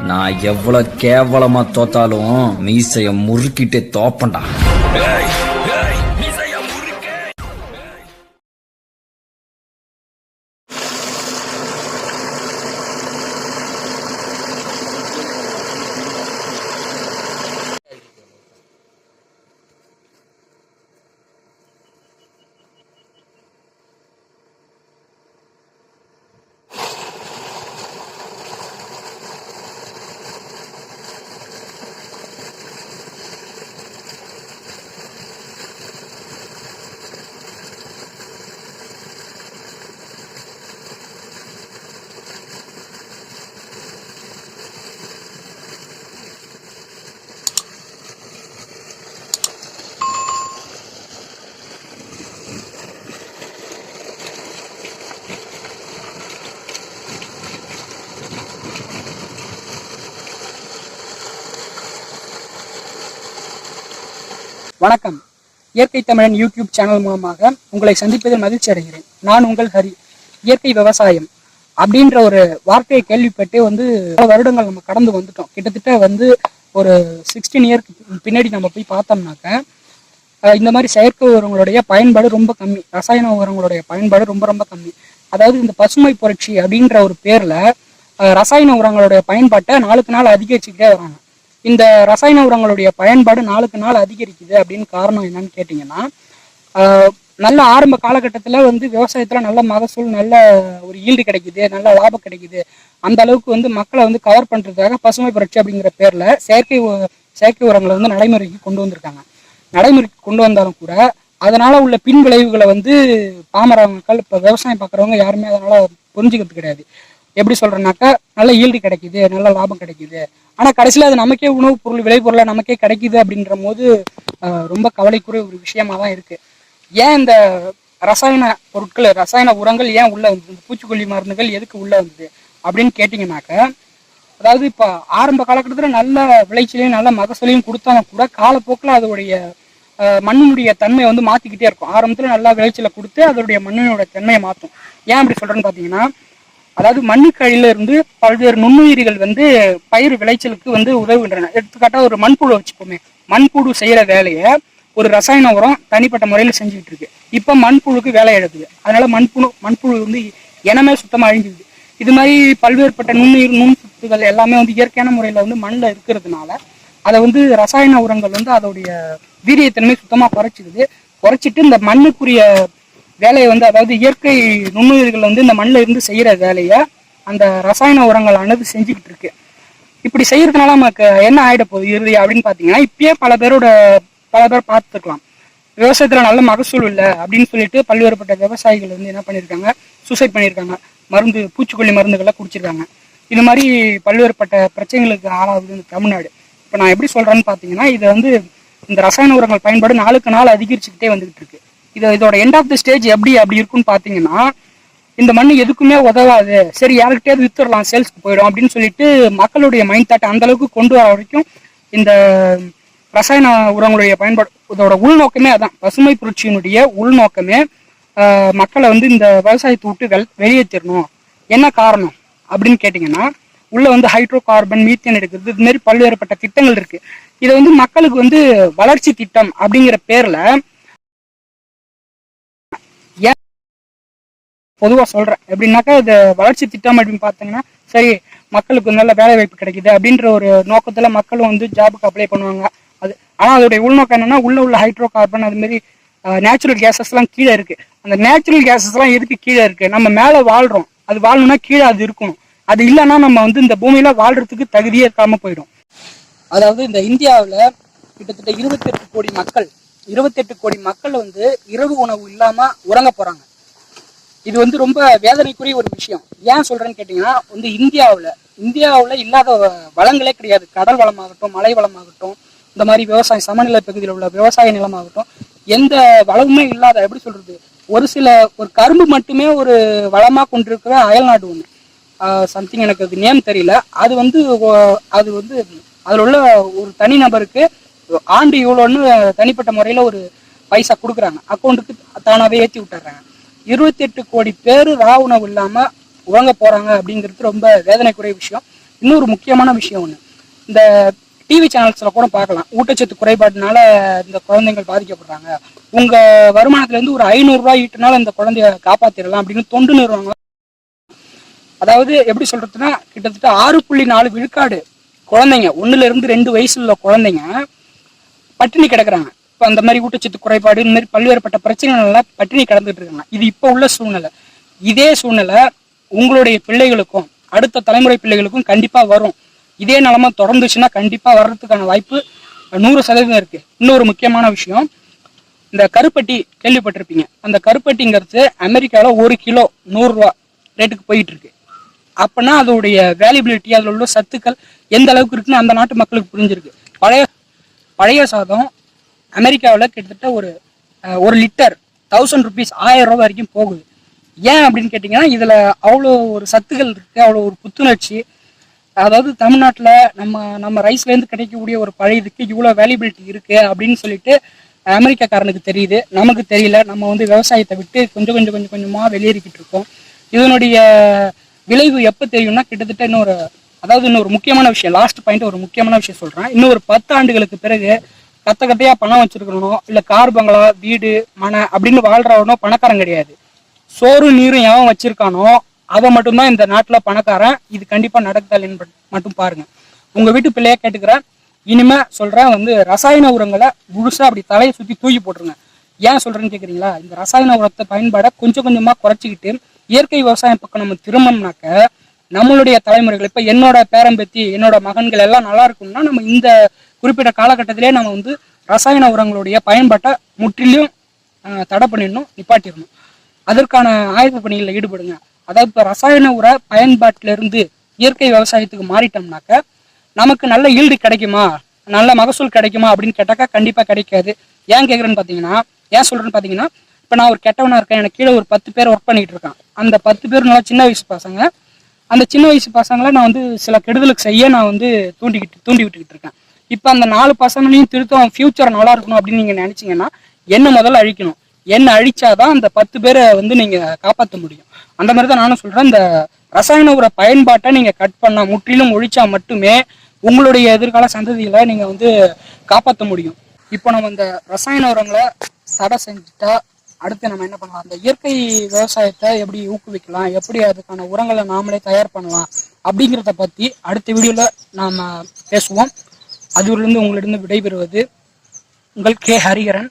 நான் எவ்வளவு கேவலமா தோத்தாலும் மீசைய முறுக்கிட்டே தோப்பண்டா வணக்கம். இயற்கை தமிழன் யூடியூப் சேனல் மூலமாக உங்களை சந்திப்பதில் மகிழ்ச்சி அடைகிறேன். நான் உங்கள் ஹரி. இயற்கை விவசாயம் அப்படின்ற ஒரு வார்த்தையை கேள்விப்பட்டு வந்து பல வருடங்கள் நம்ம கடந்து வந்துட்டோம். கிட்டத்தட்ட வந்து ஒரு சிக்ஸ்டீன் இயர்க்கு பின்னாடி நம்ம போய் பார்த்தோம்னாக்க இந்த மாதிரி செயற்கை உரங்களுடைய பயன்பாடு ரொம்ப கம்மி. ரசாயன உரங்களுடைய பயன்பாடு ரொம்ப ரொம்ப கம்மி. அதாவது இந்த பசுமை புரட்சி அப்படின்ற ஒரு பேரில் ரசாயன உரங்களுடைய பயன்பாட்டை நாளுக்கு நாள் அதிகரிச்சுக்கிட்டே வராங்க. இந்த ரசாயன உரங்களுடைய பயன்பாடு நாளுக்கு நாள் அதிகரிக்குது அப்படின்னு காரணம் என்னன்னு கேட்டிங்கன்னா நல்ல ஆரம்ப காலகட்டத்தில் வந்து விவசாயத்தில் நல்ல மகசூல் நல்ல ஒரு ஈல்டு கிடைக்குது நல்ல லாபம் கிடைக்குது. அந்த அளவுக்கு வந்து மக்களை வந்து கவர் பண்ணுறதுக்காக பசுமை புரட்சி அப்படிங்கிற பேரில் செயற்கை செயற்கை உரங்களை வந்து நடைமுறைக்கு கொண்டு வந்திருக்காங்க. நடைமுறைக்கு கொண்டு வந்தாலும் கூட அதனால் உள்ள பின் விளைவுகளை வந்து பாமர மக்கள் இப்போ விவசாயம் பார்க்குறவங்க யாருமே அதனால் புரிஞ்சுக்கிறது கிடையாது. எப்படி சொல்றேன்னாக்கா நல்ல ஈல்டு கிடைக்குது நல்ல லாபம் கிடைக்குது. ஆனா கடைசியில் அது நமக்கே உணவுப் பொருள் விளைபொருளாக நமக்கே கிடைக்குது அப்படின்ற போது ரொம்ப கவலைக்குரிய ஒரு விஷயமா தான் இருக்கு. ஏன் இந்த ரசாயன பொருட்கள் ரசாயன உரங்கள் ஏன் உள்ள வந்தது? பூச்சிக்கொல்லி மருந்துகள் எதுக்கு உள்ள வந்தது? அப்படின்னு கேட்டிங்கனாக்க அதாவது இப்போ ஆரம்ப காலகட்டத்தில் நல்ல விளைச்சலையும் நல்ல மகசூலையும் கொடுத்தாலும் கூட காலப்போக்கில் அதோடைய மண்ணினுடைய தன்மையை வந்து மாற்றிக்கிட்டே இருக்கும். ஆரம்பத்தில் நல்லா விளைச்சலை கொடுத்து அதோடைய மண்ணினுடைய தன்மையை மாற்றும் ஏன் அப்படி சொல்கிறேன்னு பார்த்தீங்கன்னா அதாவது மண்ணுக்கழியில இருந்து பல்வேறு நுண்ணுயிரிகள் வந்து பயிர் விளைச்சலுக்கு வந்து உதவுகின்றன. எடுத்துக்காட்டா ஒரு மண்புழு வச்சுப்போமே. மண்புழு செய்யற வேலையை ஒரு ரசாயன உரம் தனிப்பட்ட முறையில் செஞ்சுக்கிட்டு இருக்கு. இப்போ மண்புழுக்கு வேலை எழுதுது அதனால மண்புழு மண்புழு வந்து இனமே சுத்தமாக அழிஞ்சுது. இது மாதிரி பல்வேறுபட்ட நுண்ணுயிர் நுண் சத்துக்கள் எல்லாமே வந்து இயற்கையான முறையில் வந்து மண்ணில் இருக்கிறதுனால அதை வந்து ரசாயன உரங்கள் வந்து அதோடைய வீரியத்தன்மை சுத்தமாக குறைச்சிடுது குறைச்சிட்டு இந்த மண்ணுக்குரிய வேலையை வந்து அதாவது இயற்கை நுண்ணுயிர்கள் வந்து இந்த மண்ணில் இருந்து செய்கிற வேலையை அந்த ரசாயன உரங்களானது செஞ்சுக்கிட்டு இருக்கு. இப்படி செய்யறதுனால நமக்கு என்ன ஆகிட போகுது இறுதி அப்படின்னு பார்த்தீங்கன்னா இப்பயே பல பேரோட பல பேர் பார்த்துருக்கலாம் விவசாயத்தில் நல்ல மகசூல் இல்லை அப்படின்னு சொல்லிட்டு பல்வேறுபட்ட விவசாயிகள் வந்து என்ன பண்ணியிருக்காங்க சூசைட் பண்ணியிருக்காங்க மருந்து பூச்சிக்கொல்லி மருந்துகளை குடிச்சிருக்காங்க. இது மாதிரி பல்வேறுபட்ட பிரச்சனைகளுக்கு ஆளாகுது இந்த தமிழ்நாடு. இப்போ நான் எப்படி சொல்கிறேன்னு பார்த்தீங்கன்னா இது வந்து இந்த ரசாயன உரங்கள் பயன்பாடு நாளுக்கு நாள் அதிகரிச்சுக்கிட்டே வந்துகிட்டு இருக்கு. இது இதோட எண்ட் ஆஃப் த ஸ்டேஜ் எப்படி அப்படி இருக்குன்னு பார்த்தீங்கன்னா இந்த மண் எதுக்குமே உதவாது. சரி யாருக்கிட்டே வித்துடலாம் சேல்ஸ்க்கு போயிடும் அப்படின்னு சொல்லிட்டு மக்களுடைய மைண்ட் தாட் அந்த அளவுக்கு கொண்டு வர வரைக்கும் இந்த ரசாயன உரங்களுடைய பயன்பாடு இதோட உள்நோக்கமே அதான். பசுமை புரட்சியினுடைய உள்நோக்கமே மக்களை வந்து இந்த விவசாயத்தை விட்டு வெள் வெளியேற்றிடணும் என்ன காரணம் அப்படின்னு கேட்டிங்கன்னா உள்ளே வந்து ஹைட்ரோ கார்பன் மீத்தேன் எடுக்கிறது இது மாதிரி பல்வேறுபட்ட திட்டங்கள் இருக்குது இதை வந்து மக்களுக்கு வந்து வளர்ச்சி திட்டம் அப்படிங்கிற பேரில் பொதுவாக சொல்கிறேன் எப்படின்னாக்கா இது வளர்ச்சி திட்டம் அப்படின்னு பார்த்தீங்கன்னா சரி மக்களுக்கு நல்ல வேலை வாய்ப்பு கிடைக்குது அப்படின்ற ஒரு நோக்கத்தில் மக்களும் வந்து ஜாபுக்கு அப்ளை பண்ணுவாங்க. அது ஆனால் அதோடைய உள்நோக்கம் என்னன்னா உள்ள உள்ள ஹைட்ரோ கார்பன் அதுமாரி நேச்சுரல் கேசஸ்லாம் கீழே இருக்கு. அந்த நேச்சுரல் கேசஸ்லாம் எதுக்கு கீழே இருக்கு? நம்ம மேலே வாழ்கிறோம் அது வாழணும்னா கீழே அது இருக்கணும். அது இல்லைன்னா நம்ம வந்து இந்த பூமியில வாழ்கிறதுக்கு தகுதியே இருக்காமல் போயிடும். அதாவது இந்த இந்தியாவில் கிட்டத்தட்ட இருபத்தெட்டு கோடி மக்கள் இருபத்தெட்டு கோடி மக்கள் வந்து இரவு உணவு இல்லாமல் உறங்க போகிறாங்க இது வந்து ரொம்ப வேதனைக்குரிய ஒரு விஷயம். ஏன் சொல்றேன்னு கேட்டிங்கன்னா வந்து இந்தியாவில் இந்தியாவில் இல்லாத வளங்களே கிடையாது. கடல் வளமாகட்டும் மலை வளமாகட்டும் இந்த மாதிரி விவசாய சமநிலை பகுதியில் உள்ள விவசாய நிலமாகட்டும் எந்த வளமுமே இல்லாத எப்படி சொல்றது ஒரு சில ஒரு கரும்பு மட்டுமே ஒரு வளமாக கொண்டிருக்கிற அயல்நாடு ஒன்று சம்திங் எனக்கு அது நேம் தெரியல. அது வந்து அது வந்து அதில் உள்ள ஒரு தனிநபருக்கு ஆண்டு இவ்வளோன்னு தனிப்பட்ட முறையில் ஒரு பைசா கொடுக்குறாங்க. அக்கௌண்ட்டுக்கு தானாகவே ஏற்றி விட்டுறாங்க. இருபத்தெட்டு கோடி பேர் ரா உணவு இல்லாமல் உறங்க போகிறாங்க அப்படிங்கிறது ரொம்ப வேதனைக்குரிய விஷயம். இன்னொரு முக்கியமான விஷயம் ஒன்று இந்த டிவி சேனல்ஸில் கூட பார்க்கலாம். ஊட்டச்சத்து குறைபாடுனால இந்த குழந்தைங்கள் பாதிக்கப்படுறாங்க. உங்கள் வருமானத்துலேருந்து ஒரு ஐநூறுரூவா ஈட்டுனால இந்த குழந்தைய காப்பாற்றிடலாம் அப்படின்னு தொண்டு நிறுவனங்கள் அதாவது எப்படி சொல்கிறதுன்னா கிட்டத்தட்ட ஆறு புள்ளி நாலு விழுக்காடு குழந்தைங்க ஒன்றுலேருந்து ரெண்டு வயசுல உள்ள குழந்தைங்க பட்டினி கிடக்குறாங்க. இப்போ அந்த மாதிரி ஊட்டச்சத்து குறைபாடு இந்த மாதிரி பல்வேறுபட்ட பிரச்சனைகள்ல பட்டினி கடந்துட்டு இருக்காங்க. இது இப்போ உள்ள சூழ்நிலை. இதே சூழ்நிலை உங்களுடைய பிள்ளைகளுக்கும் அடுத்த தலைமுறை பிள்ளைகளுக்கும் கண்டிப்பாக வரும். இதே நிலமா தொடர்ந்துச்சுன்னா கண்டிப்பாக வர்றதுக்கான வாய்ப்பு நூறு சதவீதம் இருக்கு. இன்னொரு முக்கியமான விஷயம் இந்த கருப்பட்டி கேள்விப்பட்டிருப்பீங்க. அந்த கருப்பட்டிங்கிறது அமெரிக்காவில் ஒரு கிலோ நூறுரூவா ரேட்டுக்கு போயிட்டு இருக்கு. அப்பனா அதோடைய வேல்யூபிலிட்டி அதில் உள்ள சத்துக்கள் எந்த அளவுக்கு இருக்குன்னு அந்த நாட்டு மக்களுக்கு புரிஞ்சிருக்கு. பழைய பழைய சாதம் அமெரிக்காவில் கிட்டத்தட்ட ஒரு ஒரு லிட்டர் தௌசண்ட் ருபீஸ் ஆயிரம் ரூபா வரைக்கும் போகுது. ஏன் அப்படின்னு கேட்டிங்கன்னா இதில் அவ்வளோ ஒரு சத்துக்கள் இருக்குது அவ்வளோ ஒரு புத்துணர்ச்சி. அதாவது தமிழ்நாட்டில் நம்ம நம்ம ரைஸ்லேருந்து கிடைக்கக்கூடிய ஒரு பழைய இதுக்கு இவ்வளோ வேல்யூபிலிட்டி இருக்குது அப்படின்னு சொல்லிட்டு அமெரிக்காக்காரனுக்கு தெரியுது. நமக்கு தெரியல. நம்ம வந்து விவசாயத்தை விட்டு கொஞ்சம் கொஞ்சம் கொஞ்சம் கொஞ்சமாக வெளியேறிக்கிட்டு இருக்கோம். இதனுடைய விளைவு எப்போ தெரியும்னா கிட்டத்தட்ட இன்னொரு அதாவது இன்னொரு முக்கியமான விஷயம் லாஸ்ட் பாயிண்ட் ஒரு முக்கியமான விஷயம் சொல்கிறேன் இன்னொரு பத்து ஆண்டுகளுக்கு பிறகு கத்த கத்தையா பணம் வச்சிருக்கணும் இல்லை கார் பங்களா வீடு மனை அப்படின்னு வாழ்றவனோ பணக்காரன் கிடையாது. சோறு நீரும் எவன் வச்சிருக்கானோ அவன் மட்டும்தான் இந்த நாட்டில் பணக்காரன். இது கண்டிப்பாக நடக்குதல் மட்டும் பாருங்க. உங்க வீட்டு பிள்ளைய கேட்டுக்கிறேன் இனிமே சொல்றேன் வந்து ரசாயன உரங்களை முழுசா அப்படி தலையை சுத்தி தூக்கி போட்டுருங்க. ஏன் சொல்றேன்னு கேக்குறீங்களா? இந்த ரசாயன உரத்தை பயன்பாட கொஞ்சம் கொஞ்சமா குறைச்சிக்கிட்டு இயற்கை விவசாயம் பக்கம் நம்ம திரும்பம்னாக்க நம்மளுடைய தலைமுறைகள் இப்ப என்னோட பேரம்பத்தி என்னோட மகன்கள் எல்லாம் நல்லா இருக்கும்னா நம்ம இந்த குறிப்பிட்ட காலகட்டத்திலே நம்ம வந்து ரசாயன உரங்களுடைய பயன்பாட்டை முற்றிலும் தடை பண்ணிடணும் நிப்பாட்டிடணும். அதற்கான ஆய்வு பணிகளில் ஈடுபடுங்க. அதாவது இப்போ ரசாயன உர பயன்பாட்டிலிருந்து இயற்கை விவசாயத்துக்கு மாறிட்டோம்னாக்க நமக்கு நல்ல ஈல்டு கிடைக்குமா? நல்ல மகசூல் கிடைக்குமா அப்படின்னு கேட்டாக்கா கண்டிப்பாக கிடைக்காது. ஏன் கேட்குறேன்னு பார்த்தீங்கன்னா ஏன் சொல்கிறேன்னு பார்த்தீங்கன்னா இப்போ நான் ஒரு கெட்டவனாக இருக்கேன். எனக்கு கீழே ஒரு பத்து பேர் ஒர்க் பண்ணிகிட்டு இருக்கான் அந்த பத்து பேர் நல்லா சின்ன வயசு பசங்க அந்த சின்ன வயசு பசங்களை நான் வந்து சில கெடுதலுக்கு செய்ய நான் வந்து தூண்டிக்கிட்டு தூண்டி விட்டுக்கிட்டு இருக்கேன். இப்போ அந்த நாலு பசங்களையும் திருத்தம் ஃபியூச்சர் நல்லா இருக்கணும் அப்படின்னு நீங்க நினைச்சீங்கன்னா என்ன முதல்ல அழிக்கணும். என்ன அழிச்சாதான் அந்த பத்து பேரை வந்து நீங்க காப்பாற்ற முடியும். அந்த மாதிரி தான் நானும் சொல்றேன். இந்த ரசாயன உர பயன்பாட்டை நீங்க கட் பண்ணா முற்றிலும் ஒழிச்சா மட்டுமே உங்களுடைய எதிர்கால சந்ததிகளை நீங்க வந்து காப்பாற்ற முடியும். இப்போ நம்ம இந்த ரசாயன உரங்களை சடை செஞ்சுட்டா அடுத்து நம்ம என்ன பண்ணலாம்? அந்த இயற்கை விவசாயத்தை எப்படி ஊக்குவிக்கலாம்? எப்படி அதுக்கான உரங்களை நாமளே தயார் பண்ணலாம்? அப்படிங்கிறத பத்தி அடுத்த வீடியோல நாம பேசுவோம். அதுவிலிருந்து உங்களிடம் விடைபெறுவது உங்கள் கே. ஹரிஹரன்.